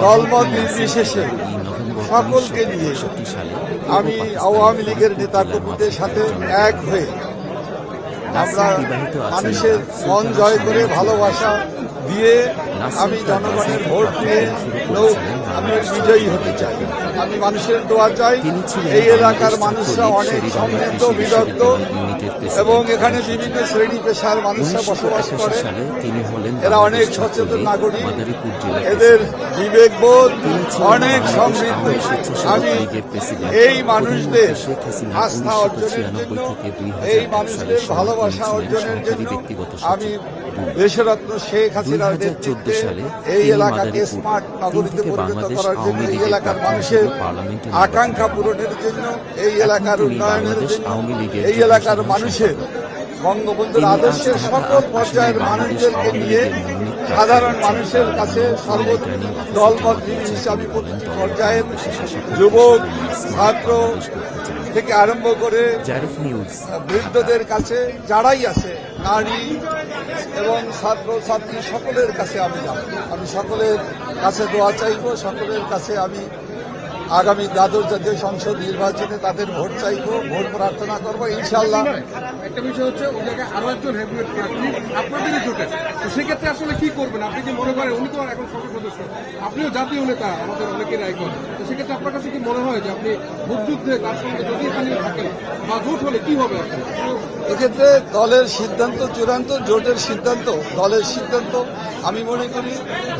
দলমত নির্বিশেষে সকলকে নিয়ে আমি আওয়ামী লীগের নেতা কর্মীদের সাথে এক হয়ে আমরা মানুষের মন জয় করে ভালোবাসা দিয়ে আমি জনগণের ভোট দিয়ে আমি বিজয়ী হতে চাই। আমি মানুষের দোয়া চাই। এই এলাকার মানুষরা অনেক সমৃদ্ধ বিদগ্ধ এবং এখানে বিভিন্ন শ্রেণি পেশার মানুষরা বসবাস করে। এরা অনেক সচেতন নাগরিক। এদের বিবেকবোধ অনেক সমৃদ্ধ। আমি এই মানুষদের আস্থা অর্জনের জন্য এই মানুষদের ভালোবাসা অর্জনের জন্য আমি দেশরত্ন শেখ হাসিনার নেতৃত্বে এই এলাকাকে স্মার্ট নগরীতে পরিণত করার জন্য এই এলাকার মানুষের আকাঙ্ক্ষা পূরণের জন্য এই এলাকার উন্নয়নের জন্য এই এলাকার মানুষের বঙ্গবন্ধুর আদর্শের সকল পর্যায়ের মানুষদেরকে নিয়ে সাধারণ মানুষের কাছে সর্ব দলমত নির্বিশেষে আমি প্রতিটি পর্যায়ের যুবক ছাত্র থেকে আরম্ভ করে বৃদ্ধদের কাছে যারাই আছে নারী এবং ছাত্র ছাত্রী সকলের কাছে আমি যাব। আমি সকলের কাছে দোয়া চাইব সকলের কাছে আমি আগামী দ্বাদশ জাতীয় সংসদ নির্বাচনে তাদের ভোট চাইব ভোট প্রার্থনা করব ইনশাল্লাহ একটা বিষয় হচ্ছে ওই জায়গায় আরও একজন হেভিওয়েট প্রার্থী আপনাদেরই জোটে। তো সেক্ষেত্রে আসলে কি করবেন? আপনি কি মনে করেন উনি তো এখন সংসদ সদস্য। আপনিও জাতীয় নেতা আমাদের অনেকের আইকন তো সেক্ষেত্রে আপনার কাছে কি মনে হয় যে আপনি যুদ্ধে তার সঙ্গে যদি এখানে থাকেন বা জোট হলে কি হবে এক্ষেত্রে দলের সিদ্ধান্ত চূড়ান্ত জোটের সিদ্ধান্ত দলের সিদ্ধান্ত আমি মনে করি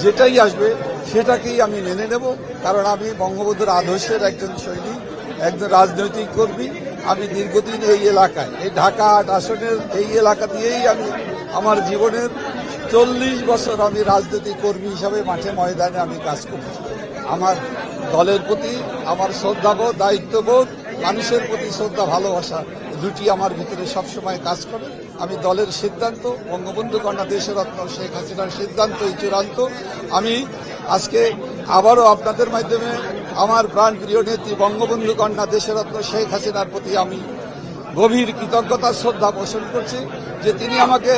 যেটাই আসবে সেটাকেই আমি মেনে নেব, কারণ আমি বঙ্গবন্ধুর আদর্শের একজন সৈনিক, একজন রাজনৈতিক কর্মী। আমি দীর্ঘদিন এই এলাকায়, এই ঢাকা আট আসনের এই এলাকা দিয়েই আমি আমার জীবনের চল্লিশ বছর আমি রাজনৈতিক কর্মী হিসাবে মাঠে ময়দানে আমি কাজ করেছি। আমার দলের প্রতি আমার শ্রদ্ধাবোধ, দায়িত্ববোধ, মানুষের প্রতি শ্রদ্ধা, ভালোবাসা দুটি আমার ভিতরে সবসময় কাজ করে। আমি দলের সিদ্ধান্ত, বঙ্গবন্ধু কন্যা দেশরত্ন শেখ হাসিনার সিদ্ধান্তই চূড়ান্ত। আমি আজকে আবারও আপনাদের মাধ্যমে আমার প্রাণপ্রিয় নেত্রী, বঙ্গবন্ধু কন্যা দেশরত্ন শেখ হাসিনার প্রতি আমি গভীর কৃতজ্ঞতা, শ্রদ্ধা পোষণ করছি যে তিনি আমাকে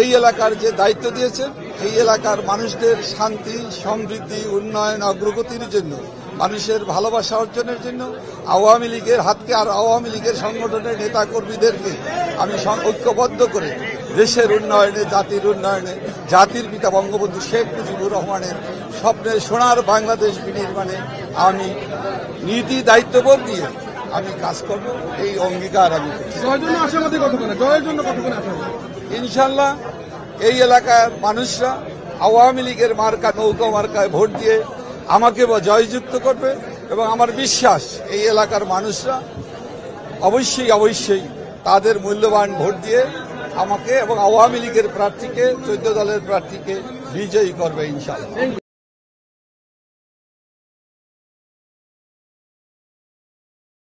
এই এলাকার যে দায়িত্ব দিয়েছেন, এই এলাকার মানুষদের শান্তি, সমৃদ্ধি, উন্নয়ন, অগ্রগতির জন্য মানুষের ভালোবাসা অর্জনের জন্য আওয়ামী লীগের হাতকে আর আওয়ামী লীগের সংগঠনের নেতা কর্মীদেরকে আমি ঐক্যবদ্ধ করে দেশের উন্নয়নে জাতির উন্নয়নে জাতির পিতা বঙ্গবন্ধু শেখ মুজিবুর রহমানের স্বপ্নের সোনার বাংলাদেশ বিনির্মাণে আমি নীতি দায়িত্ববোধ দিয়ে আমি কাজ করব। এই অঙ্গীকার আমি ইনশাল্লাহ এই এলাকার মানুষরা আওয়ামী লীগের মার্কা নৌকা মার্কায় ভোট দিয়ে আমাকে জয়যুক্ত করবে এবং আমার বিশ্বাস এই এলাকার মানুষরা অবশ্যই অবশ্যই তাদের মূল্যবান ভোট দিয়ে আমাকে এবং আওয়ামী লীগের প্রার্থীকে, চোদ্দ দলের প্রার্থীকে বিজয়ী করবে ইনশাল্লাহ